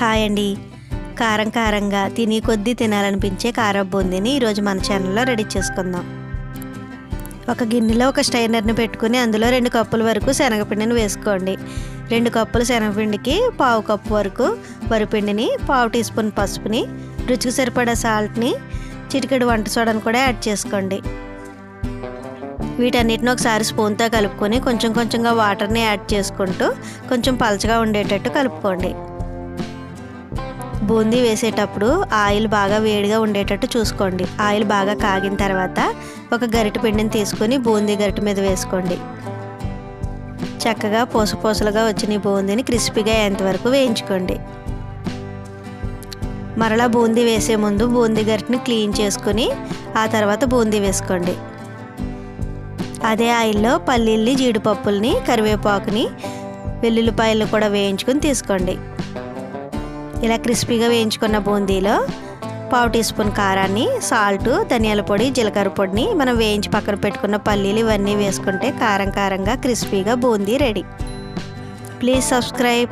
Hi అండి. కారం కారంగా తిని కొద్దీ తినాలనిపించే కారం బూందీని ఈరోజు మన ఛానల్లో రెడీ చేసుకుందాం. ఒక గిన్నెలో ఒక స్టైనర్ని పెట్టుకుని అందులో రెండు కప్పుల వరకు శనగపిండిని వేసుకోండి. రెండు కప్పుల శనగపిండికి పావు కప్పు వరకు వరిపిండిని పావు టీ స్పూన్ పసుపుని రుచికి సరిపడా సాల్ట్ని చిటికెడు వంట సోడాను కూడా యాడ్ చేసుకోండి. వీటన్నిటిని ఒకసారి స్పూన్తో కలుపుకొని కొంచెం కొంచెంగా వాటర్ని యాడ్ చేసుకుంటూ కొంచెం పలచగా ఉండేటట్టు కలుపుకోండి. బూందీ వేసేటప్పుడు ఆయిల్ బాగా వేడిగా ఉండేటట్టు చూసుకోండి. ఆయిల్ బాగా కాగిన తర్వాత ఒక గరిటె పిండిని తీసుకొని బూందీ గరిటె మీద వేసుకోండి. చక్కగా పూస పూసలుగా వచ్చిన ఈ బూందీని క్రిస్పీగా అయ్యేంతవరకు వేయించుకోండి. మరలా బూందీ వేసే ముందు బూందీ గరిటెని క్లీన్ చేసుకుని ఆ తర్వాత బూందీ వేసుకోండి. అదే ఆయిల్లో పల్లీల్ని జీడిపప్పుల్ని కరివేపాకుని వెల్లుల్లిపాయలు కూడా వేయించుకొని తీసుకోండి. ఇలా క్రిస్పీగా వేయించుకున్న బూందీలో పావు టీ స్పూన్ కారాన్ని సాల్ట్ ధనియాల పొడి జీలకర్ర పొడిని మనం వేయించి పక్కన పెట్టుకున్న పల్లీలు ఇవన్నీ వేసుకుంటే కారం కారంగా క్రిస్పీగా బూందీ రెడీ. Please subscribe.